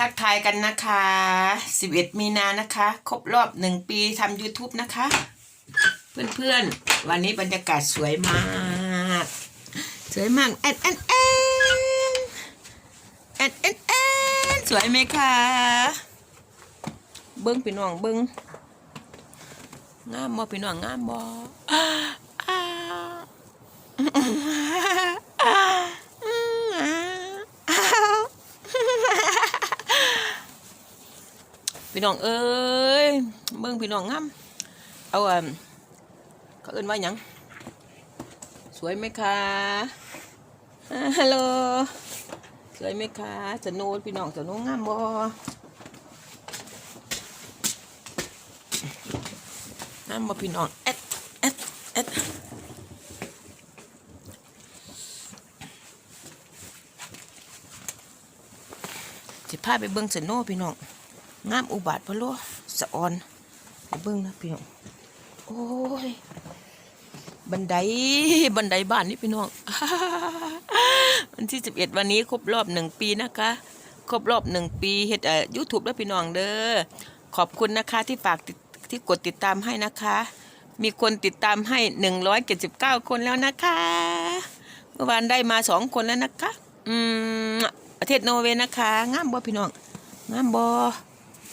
ทักทายกันนะคะ 11 มีนานะคะ ครบรอบหนึ่งปีทำ YouTube นะคะ เพื่อนๆ วันนี้บรรยากาศสวยมาก สวยมากแอนแอนแอนแอนแอนแอนสวยไหมคะเบิ้งพี่น้องเบิ้งงามบ่พี่น้องงามบ่อ้าอ้า พี่น้องเอ้ยเบิ่งพี่น้องงามเอาอะเขาเอิ้นว่าหยังสวยไหมคะฮัลโหลสวยไหมคะสนุนพี่น้องสนุนงามบ่งามบ่พี่น้องเอ็ดเอ็ดเอ็ดสิพาไปเบิ่งสโนพี่น้อง งามอุบาทพะโลสะออนเบิ่งนะพี่น้องโอ้ยบันไดบันไดบ้านนี่พี่น้องวันที่สิบเอ็ดวันนี้ครบรอบหนึ่งปีนะคะ ครบรอบหนึ่งปีเฮ็ดเอ่อยูทูบแล้วพี่น้องเด้อขอบคุณนะคะที่ฝากที่กดติดตามให้นะคะ มีคนติดตามให้หนึ่งร้อยเจ็ดสิบเก้าคนแล้วนะคะเมื่อวานได้มาสองคนแล้วนะคะ อืมประเทศโนอร์เวย์นะคะงามบ่พี่น้องงามบ่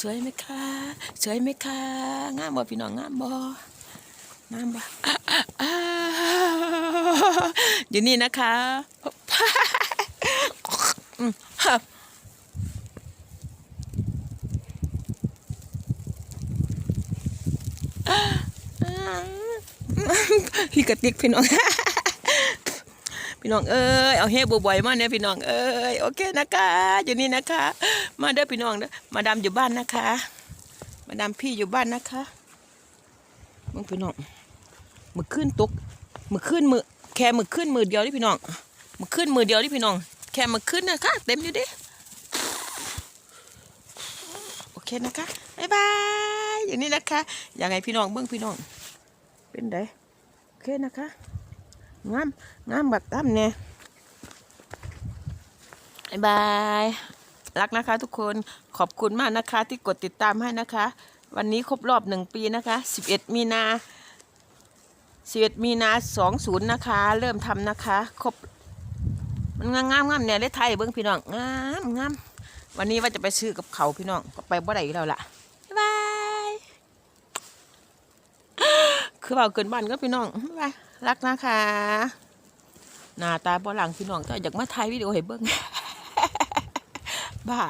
สวยไหมคะสวยไหมคะงามบ่พี่น้องงามบ่งามบ่อะอะอะอยู่นี่นะคะอืมฮะพี่กระติกพี่น้อง พี่น้องเอ้ยเอาเฮบบ่อยๆมาเนี่ยพี่น้องเอ้ยโอเคนะคะอยู่นี่นะคะ มาเด้อพี่น้องเด้อมาดามอยู่บ้านนะคะ มาดามพี่อยู่บ้านนะคะมึงพี่น้องมือขึ้นตกมือขึ้นมือแค่มือขึ้นมือเดียวนี่พี่น้องมือขึ้นมือเดียวนี่พี่น้อง แค่มือขึ้นนะคะเต็มอยู่ดิโอเคนะคะบ๊ายบายอย่างนี้นะคะอย่างไงพี่น้องเบิ้องพี่น้องเป็นไดโอเคนะคะ งามงามบักตั้มเนี่ยบายบาย รักนะคะทุกคนขอบคุณมากนะคะ ที่กดติดตามให้นะคะ วันนี้ครบรอบหนึ่งปีนะคะ11มีนา11มีนา20นะคะ เริ่มทำนะคะ ครบ มันงามงามงามเนี่ยเลขไทยเบิ้งพี่น้องงามงามวันนี้ว่าจะไปซื้อกับเขาพี่น้องก็ไปบ่ได้แล้วล่ะบาย คือเบาเกินบ้านก็พี่น้องบาย รักนะคะ หน้าตาบ่หลังพี่น้องก็อยากมาถ่ายวิดีโอให้เบิ่งบ้า